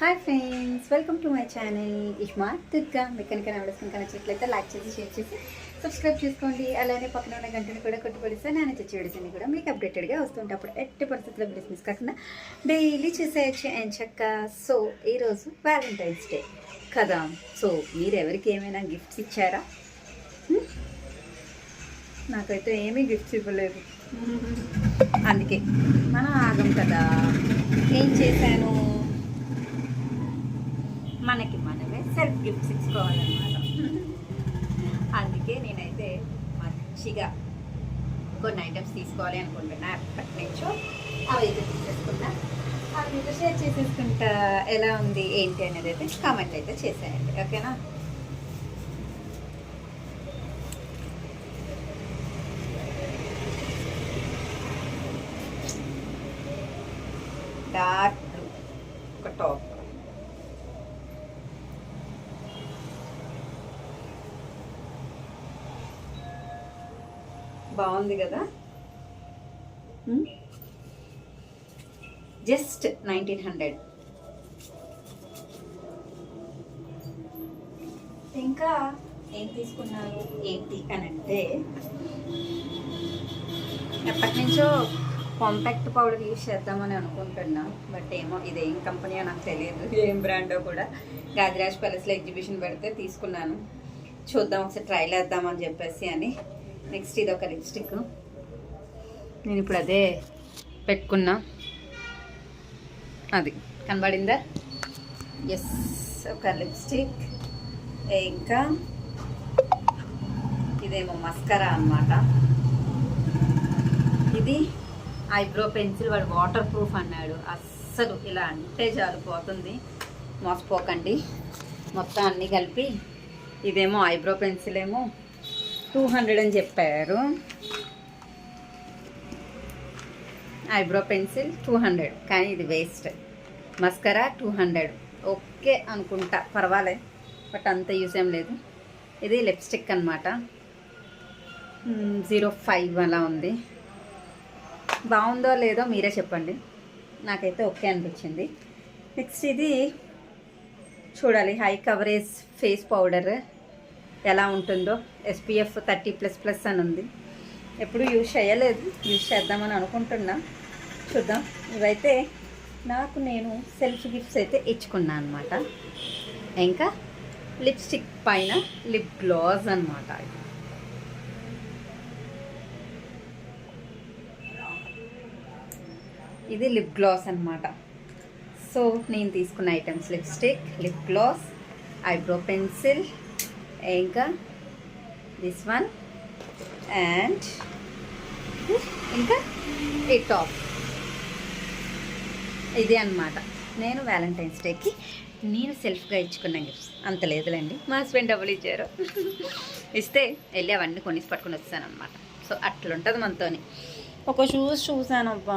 Hi friends welcome to my channel Ishma Durga మీకు కనుక నడుస్తుంది కనచ్చినట్లయితే లైక్ చేసి షేర్ చేసి సబ్స్క్రైబ్ చేసుకోండి. అలానే పక్కన ఉన్న గంటను కూడా కొట్టుపడిస్తే నేను తెచ్చి వీడియోస్ని కూడా మీకు అప్డేటెడ్గా వస్తుంటే అప్పుడు ఎట్టి పరిస్థితుల్లో వీడియోస్ మిస్ కాకుండా డైలీ చేసేయచ్చు అండ్ చక్క. సో ఈరోజు వ్యాలంటైన్స్ డే కదా. సో మీరు ఎవరికి ఏమైనా గిఫ్ట్స్ ఇచ్చారా? హ్మ్? నాకైతే ఏమీ గిఫ్ట్స్ ఇవ్వలేదు. అందుకే మనం ఆగం కదా. ఏం చేశాను? మనకి మనమే సెల్ఫ్ గిఫ్ట్స్ ఇచ్చుకోవాలన్నమాట. అందుకే నేనైతే మంచిగా కొన్ని ఐటమ్స్ తీసుకోవాలి అనుకుంటున్నా అప్పటి నుంచో. అవి అయితే తీసేసుకున్నా అవి మీతో షేర్ చేసేసుకుంటా. ఎలా ఉంది ఏంటి అనేది అయితే కామెంట్ అయితే చేసేయండి. ఓకేనా? డార్క్ బ్లూ ఒక టాప్ బాగుంది కదా? జస్ట్ నైన్టీన్ హండ్రెడ్ ఇంకా ఏం తీసుకున్నారు? ఏంటి అని అంటే ఎప్పటి నుంచో కాంపాక్ట్ పౌడర్ యూస్ చేద్దామని అనుకుంటున్నా. బట్ ఏమో ఇది ఏం కంపెనీయో నాకు తెలియదు. ఏం బ్రాండో కూడా. గాదిరాజ్ ప్యాలెస్లో ఎగ్జిబిషన్ పెడితే తీసుకున్నాను. చూద్దాం ఒకసారి ట్రైల్ వేద్దామని చెప్పేసి అని. నెక్స్ట్ ఇది ఒక లిప్స్టిక్ నేను ఇప్పుడు అదే పెట్టుకున్నా. అది. కనబడిందా? ఎస్ ఒక లిప్స్టిక్ ఇంకా? ఇదేమో మస్కరా అన్నమాట. ఇది ఐబ్రో పెన్సిల్ వాడు వాటర్ ప్రూఫ్ అన్నాడు. అస్సలు ఇలా అంటే జారిపోతుంది మోసపోకండి. మొత్తం అన్నీ కలిపి ఇదేమో ఐబ్రో పెన్సిల్ ఏమో టూ హండ్రెడ్ అని చెప్పారు. ఐబ్రో పెన్సిల్ టూ హండ్రెడ్ కానీ ఇది waste. Mascara two hundred. Okay అనుకుంటా పర్వాలే బట్ అంత యూజ్ ఏం లేదు. ఇది లిప్స్టిక్ అనమాట జీరో ఫైవ్ అలా ఉంది. బాగుందో లేదో మీరే చెప్పండి. నాకైతే ఓకే అనిపించింది. నెక్స్ట్ ఇది చూడాలి హై కవరేజ్ ఫేస్ పౌడర్. ఎలా ఉంటుందో. ఎస్పీఎఫ్ థర్టీ ప్లస్ ప్లస్ అని ఉంది. ఎప్పుడు యూజ్ చేయలేదు. యూజ్ చేద్దామని అనుకుంటున్నా. చూద్దాం. ఇవైతే నాకు నేను సెల్ఫ్ గిఫ్ట్స్ అయితే ఇచ్చుకున్నాను అనమాట ఇంకా లిప్స్టిక్ పైన లిప్ గ్లాస్ అనమాట ఇది లిప్ గ్లాస్ అనమాట సో నేను తీసుకున్న items lipstick lip gloss eyebrow pencil ఇంకా దిస్ వన్ అండ్ ఇంకా ఈ టాప్. ఇది అన్నమాట. నేను వ్యాలంటైన్స్ డేకి నేను సెల్ఫ్గా ఇచ్చుకున్న గిఫ్ట్స్. అంత లేదులేండి. మా హస్బెండ్ డబ్బులు ఇచ్చారు. ఇస్తే వెళ్ళి అవన్నీ కొనిసి పట్టుకొని వచ్చాను సో అట్లుంటుంది మనతోని. ఒక షూస్ చూసాను అబ్బా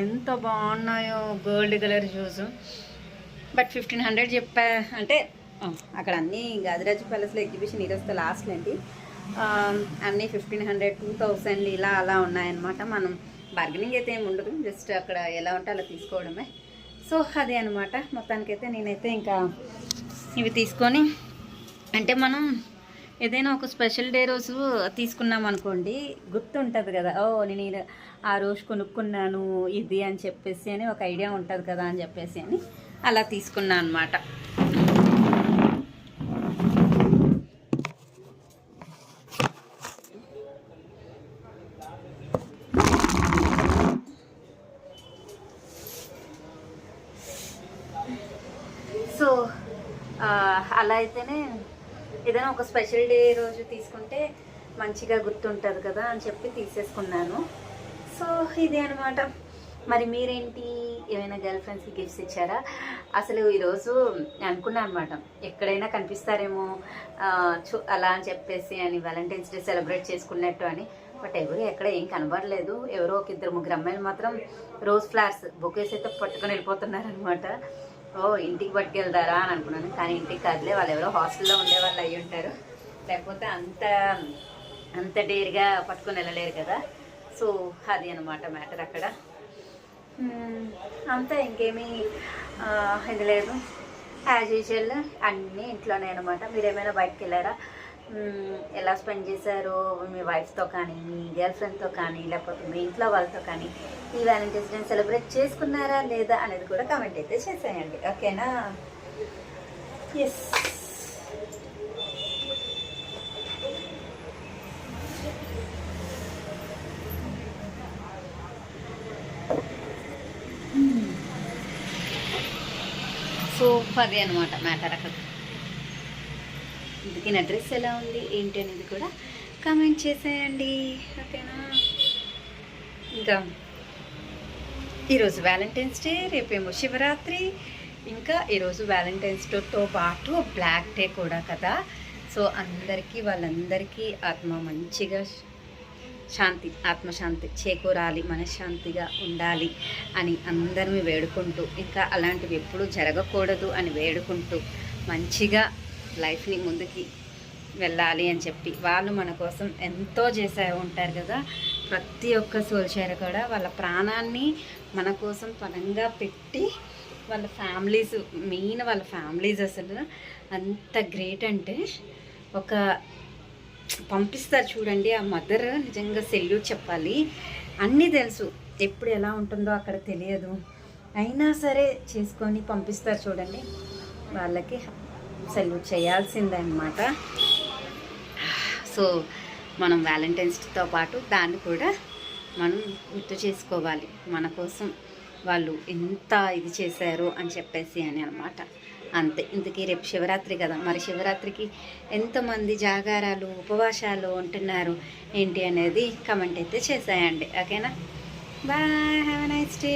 ఎంత బాగున్నాయో. Gold colour shoes but fifteen hundred చెప్పా. అంటే అక్కడ అన్నీ గాదిరాజు ప్యాలెస్లో ఎగ్జిబిషన్ ఈరోజు లాస్ట్ అండి. అన్నీ ఫిఫ్టీన్ హండ్రెడ్ టూ థౌసండ్ ఇలా అలా ఉన్నాయన్నమాట. మనం బార్గెనింగ్ అయితే ఏమి ఉండదు. జస్ట్ అక్కడ ఎలా ఉంటే అలా తీసుకోవడమే. సో అదే అనమాట మొత్తానికైతే నేనైతే ఇంకా ఇవి తీసుకొని అంటే మనం ఏదైనా ఒక స్పెషల్ డే రోజు తీసుకున్నాం అనుకోండి గుర్తుంటుంది కదా. ఓ నేను ఆ రోజు కొనుక్కున్నాను ఇది అని చెప్పేసి అని ఒక ఐడియా ఉంటుంది కదా అని చెప్పేసి అని అలా తీసుకున్నాను అనమాట సో ఆ, అలా అయితేనే ఏదైనా ఒక స్పెషల్ డే రోజు తీసుకుంటే మంచిగా గుర్తుంటుంది కదా అని చెప్పి తీసేసుకున్నాను. సో ఇది అనమాట మరి మీరేంటి? ఏమైనా గర్ల్ ఫ్రెండ్స్కి గిఫ్ట్స్ ఇచ్చారా? అసలు ఈరోజు అనుకున్నాను అనమాట ఎక్కడైనా కనిపిస్తారేమో చూ అలా అని చెప్పేసి అని వ్యాలంటైన్స్ డే సెలబ్రేట్ చేసుకున్నట్టు అని. బట్ ఎవరు ఎక్కడ ఏం కనబడలేదు. ఎవరో ఒక ఇద్దరు ముగ్గురు అమ్మాయిలు మాత్రం రోజ్ ఫ్లవర్స్ బొకేస్ అయితే పట్టుకొని వెళ్ళిపోతున్నారనమాట ఓ ఇంటికి పట్టుకెళ్తారా అని అనుకున్నాను. కానీ ఇంటికి కాదులే వాళ్ళు ఎవరో హాస్టల్లో ఉండే వాళ్ళు అయ్యి ఉంటారు. లేకపోతే అంత అంత డేర్గా పట్టుకొని వెళ్ళలేరు కదా. సో అది అనమాట మ్యాటర్ అక్కడ. అంతా ఇంకేమీ ఇది లేదు. యాజ్ యూజువల్ అన్నీ ఇంట్లోనే అనమాట మీరు ఏమైనా బయటకు వెళ్ళారా? ఎలా స్పెండ్ చేశారు మీ వైఫ్తో కానీ మీ గర్ల్ ఫ్రెండ్తో కానీ లేకపోతే మీ ఇంట్లో వాళ్ళతో కానీ ఈ వ్యాలంటైన్స్ డే సెలబ్రేట్ చేసుకున్నారా లేదా అనేది కూడా కామెంట్ అయితే చేసేయండి. ఓకేనా? ఎస్ సో అనమాట మ్యాటర్ అక్కడ అందుకే నా డ్రెస్ ఎలా ఉంది ఏంటి అనేది కూడా కామెంట్ చేసేయండి. ఓకేనా? ఇంకా ఈరోజు వ్యాలంటైన్స్ డే రేపేమో శివరాత్రి. ఇంకా ఈరోజు వ్యాలంటైన్స్ డేతో పాటు బ్లాక్ డే కూడా కదా. సో అందరికీ వాళ్ళందరికీ ఆత్మ మంచిగా శాంతి ఆత్మశాంతి చేకూరాలి మనశ్శాంతిగా ఉండాలి అని అందరిని వేడుకుంటూ ఇంకా అలాంటివి ఎప్పుడూ జరగకూడదు అని వేడుకుంటూ మంచిగా లైఫ్ని ముందుకి వెళ్ళాలి అని చెప్పి. వాళ్ళు మన కోసం ఎంతో చేసే ఉంటారు కదా. ప్రతి ఒక్క సోల్షేర్ కూడా వాళ్ళ ప్రాణాన్ని మన కోసం పనంగా పెట్టి వాళ్ళ ఫ్యామిలీస్ మెయిన్ వాళ్ళ ఫ్యామిలీస్ అసలు అంత గ్రేట్ అంటే ఒక పంపిస్తారు చూడండి. ఆ మదర్ నిజంగా సెల్యూట్ చెప్పాలి. అన్నీ తెలుసు. ఎప్పుడు ఎలా ఉంటుందో అక్కడ తెలియదు. అయినా సరే చేసుకొని పంపిస్తారు చూడండి. వాళ్ళకి సెల్యూట్ చేయాల్సిందే అనమాట సో మనం వ్యాలంటైన్స్తో పాటు దాన్ని కూడా మనం గుర్తు చేసుకోవాలి. మన కోసం వాళ్ళు ఎంత ఇది చేశారు అని చెప్పేసి అని అనమాట అంతే. ఇంతకీ రేపు శివరాత్రి కదా. మరి శివరాత్రికి ఎంతమంది జాగారాలు ఉపవాసాలు ఉంటున్నారు ఏంటి అనేది కమెంట్ అయితే చేసేయండి. ఓకేనా? బాయ్. Have nice day